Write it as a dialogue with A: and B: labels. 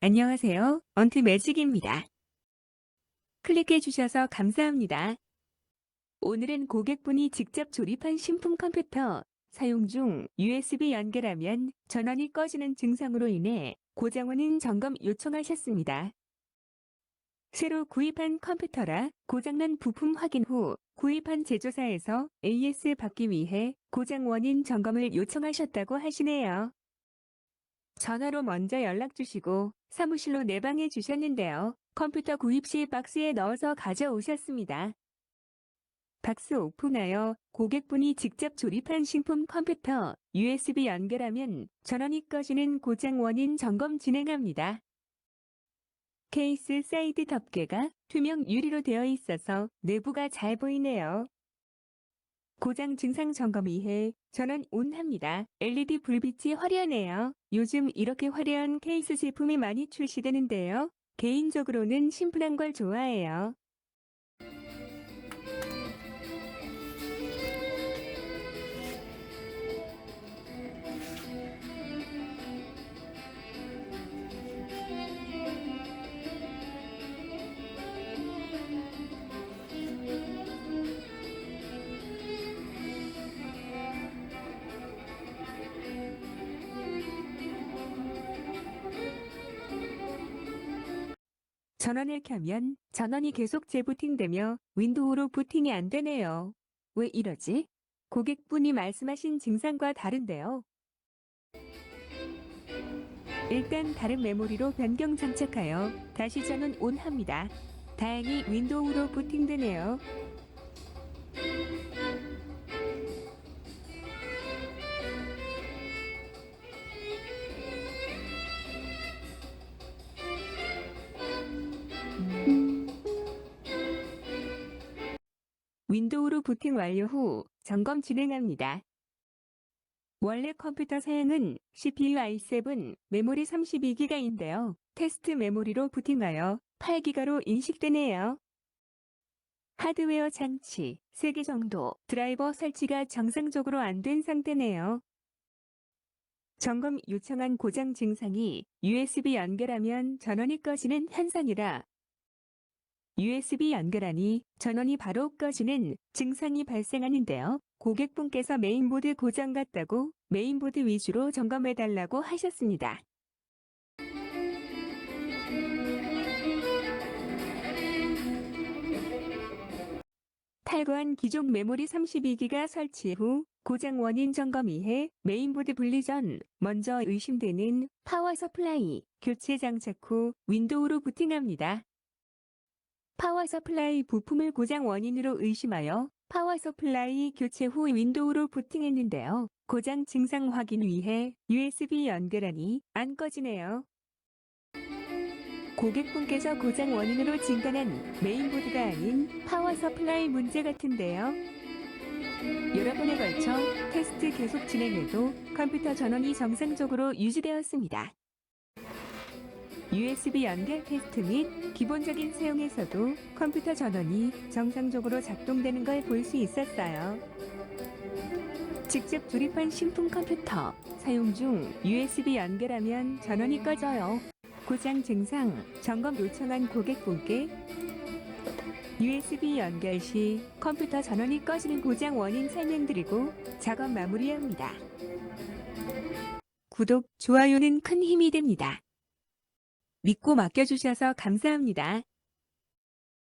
A: 안녕하세요. 언트 매직입니다. 클릭해 주셔서 감사합니다. 오늘은 고객분이 직접 조립한 신품 컴퓨터 사용 중 USB 연결하면 전원이 꺼지는 증상으로 인해 고장원인 점검 요청하셨습니다. 새로 구입한 컴퓨터라 고장난 부품 확인 후 구입한 제조사에서 AS 받기 위해 고장 원인 점검을 요청하셨다고 하시네요. 전화로 먼저 연락 주시고 사무실로 내방해 주셨는데요. 컴퓨터 구입 시 박스에 넣어서 가져오셨습니다. 박스 오픈하여 고객분이 직접 조립한 신품 컴퓨터 USB 연결하면 전원이 꺼지는 고장 원인 점검 진행합니다. 케이스 사이드 덮개가 투명 유리로 되어 있어서 내부가 잘 보이네요. 고장 증상 점검 위해 전원 온합니다. LED 불빛이 화려하네요. 요즘 이렇게 화려한 케이스 제품이 많이 출시되는데요. 개인적으로는 심플한 걸 좋아해요. 전원을 켜면 전원이 계속 재부팅되며 윈도우로 부팅이 안 되네요. 왜 이러지? 고객분이 말씀하신 증상과 다른데요. 일단 다른 메모리로 변경 장착하여 다시 전원 온 합니다. 다행히 윈도우로 부팅되네요. 윈도우로 부팅 완료 후 점검 진행합니다. 원래 컴퓨터 사양은 CPU i7, 메모리 32기가인데요. 테스트 메모리로 부팅하여 8기가로 인식되네요. 하드웨어 장치 3개 정도 드라이버 설치가 정상적으로 안 된 상태네요. 점검 요청한 고장 증상이 USB 연결하면 전원이 꺼지는 현상이라 USB 연결하니 전원이 바로 꺼지는 증상이 발생하는데요. 고객분께서 메인보드 고장 같다고 메인보드 위주로 점검해달라고 하셨습니다. 탈거한 기존 메모리 32기가 설치 후 고장 원인 점검 위해 메인보드 분리 전 먼저 의심되는 파워 서플라이 교체 장착 후 윈도우로 부팅합니다. 파워 서플라이 부품을 고장 원인으로 의심하여 파워 서플라이 교체 후 윈도우로 부팅했는데요. 고장 증상 확인 위해 USB 연결하니 안 꺼지네요. 고객분께서 고장 원인으로 진단한 메인보드가 아닌 파워 서플라이 문제 같은데요. 여러 번에 걸쳐 테스트 계속 진행해도 컴퓨터 전원이 정상적으로 유지되었습니다. USB 연결 테스트 및 기본적인 사용에서도 컴퓨터 전원이 정상적으로 작동되는 걸 볼 수 있었어요. 직접 조립한 신품 컴퓨터 사용 중 USB 연결하면 전원이 꺼져요. 고장 증상 점검 요청한 고객분께 USB 연결 시 컴퓨터 전원이 꺼지는 고장 원인 설명드리고 작업 마무리합니다. 구독, 좋아요는 큰 힘이 됩니다. 믿고 맡겨주셔서 감사합니다.